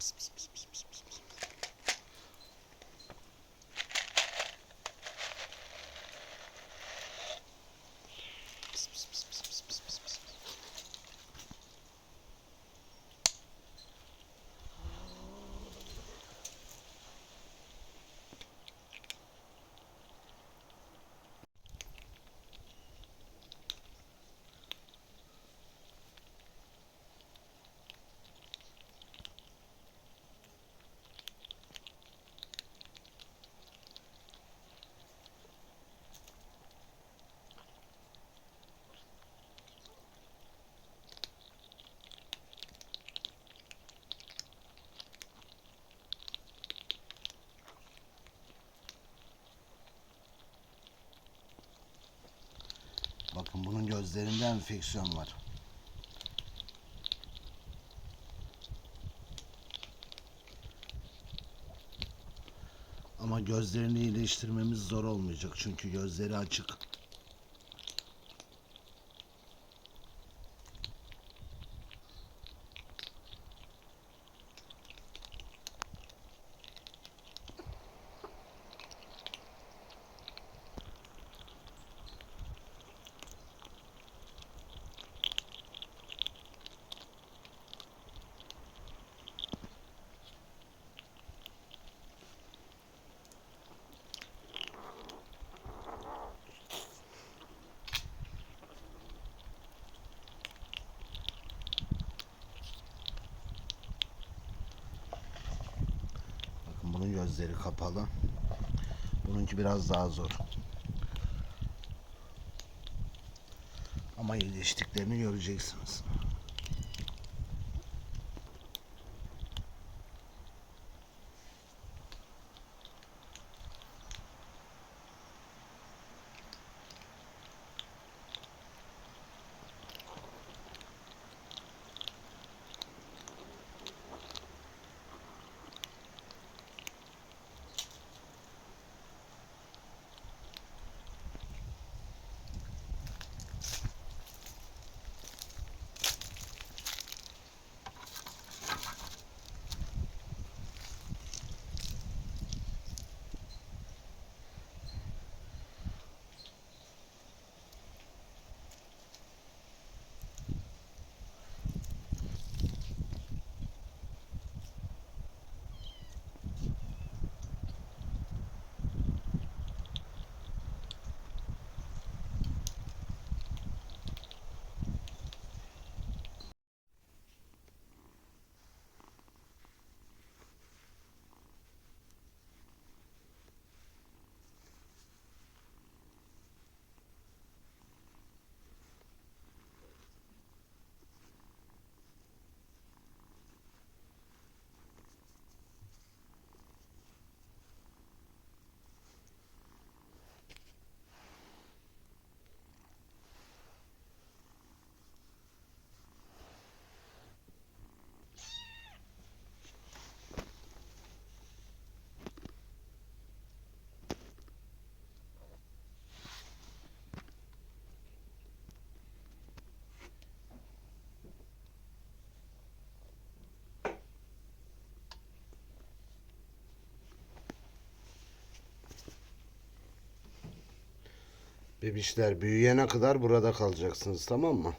Bakın bunun gözlerinde enfeksiyon var. Ama gözlerini iyileştirmemiz zor olmayacak çünkü gözleri açık. Bakın bunun gözleri kapalı. Bununki biraz daha zor. Ama iyileştiklerini göreceksiniz. Bebişler büyüyene kadar burada kalacaksınız tamam mı?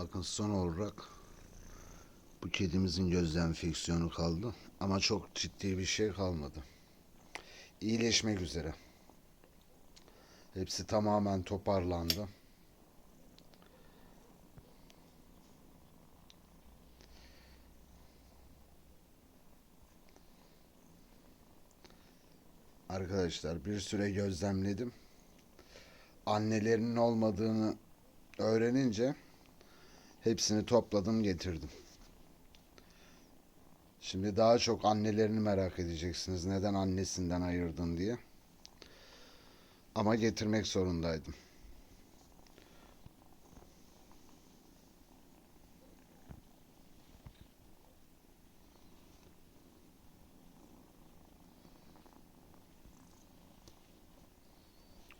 Bakın son olarak bu kedimizin göz enfeksiyonu kaldı. Ama çok ciddi bir şey kalmadı. İyileşmek üzere. Hepsi tamamen toparlandı. Arkadaşlar bir süre gözlemledim. Annelerinin olmadığını öğrenince hepsini topladım getirdim. Şimdi daha çok annelerini merak edeceksiniz. Neden annesinden ayırdın diye. Ama getirmek zorundaydım.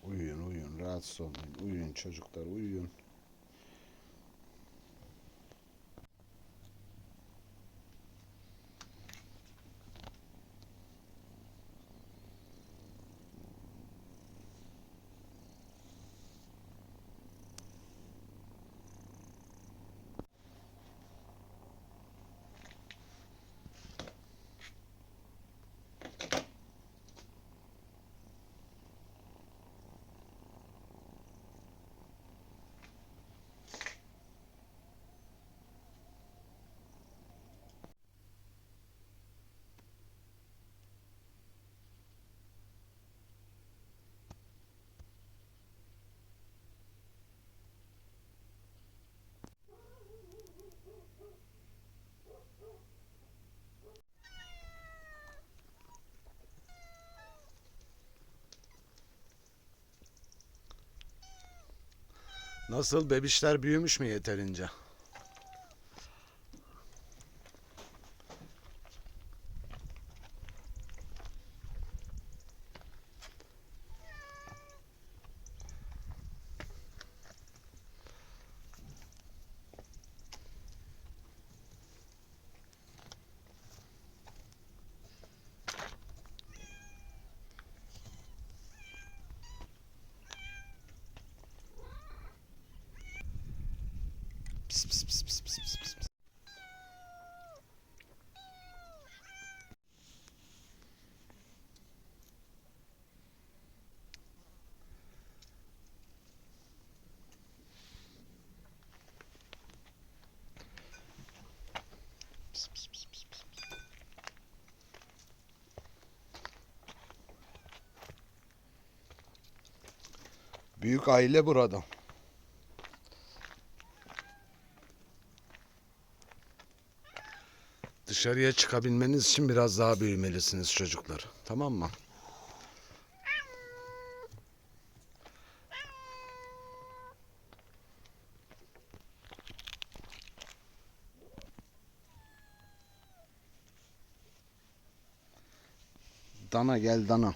Uyuyun uyuyun rahatsız olmayın. Uyuyun çocuklar uyuyun. Nasıl bebişler büyümüş mü yeterince? Pis pis pis pis pis pis pis. Büyük aile burada. Dışarıya çıkabilmeniz için biraz daha büyümelisiniz çocuklar. Tamam mı? Dana gel dana.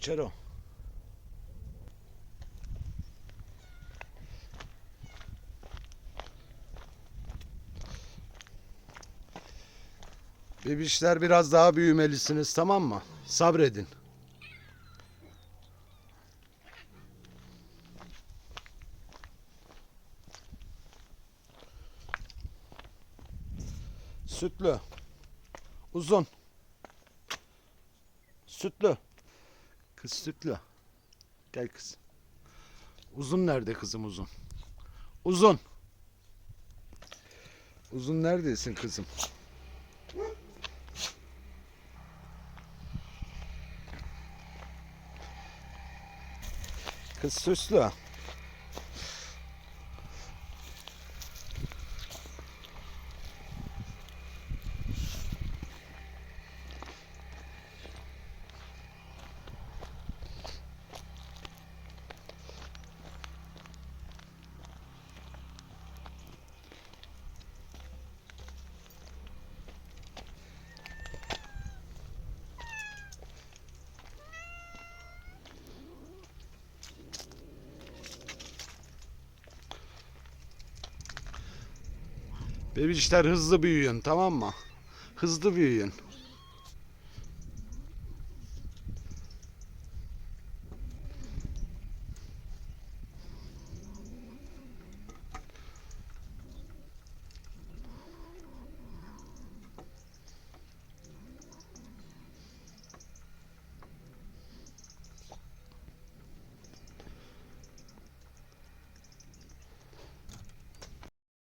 Uçar o. Biraz daha büyümelisiniz tamam mı? Sabredin. Sütlü. Uzun. Sütlü. Kız sütlü. Gel kız. Uzun nerede kızım uzun? Uzun. Uzun neredesin kızım? Kız süslü. Bebişler hızlı büyüyün tamam mı? Hızlı büyüyün.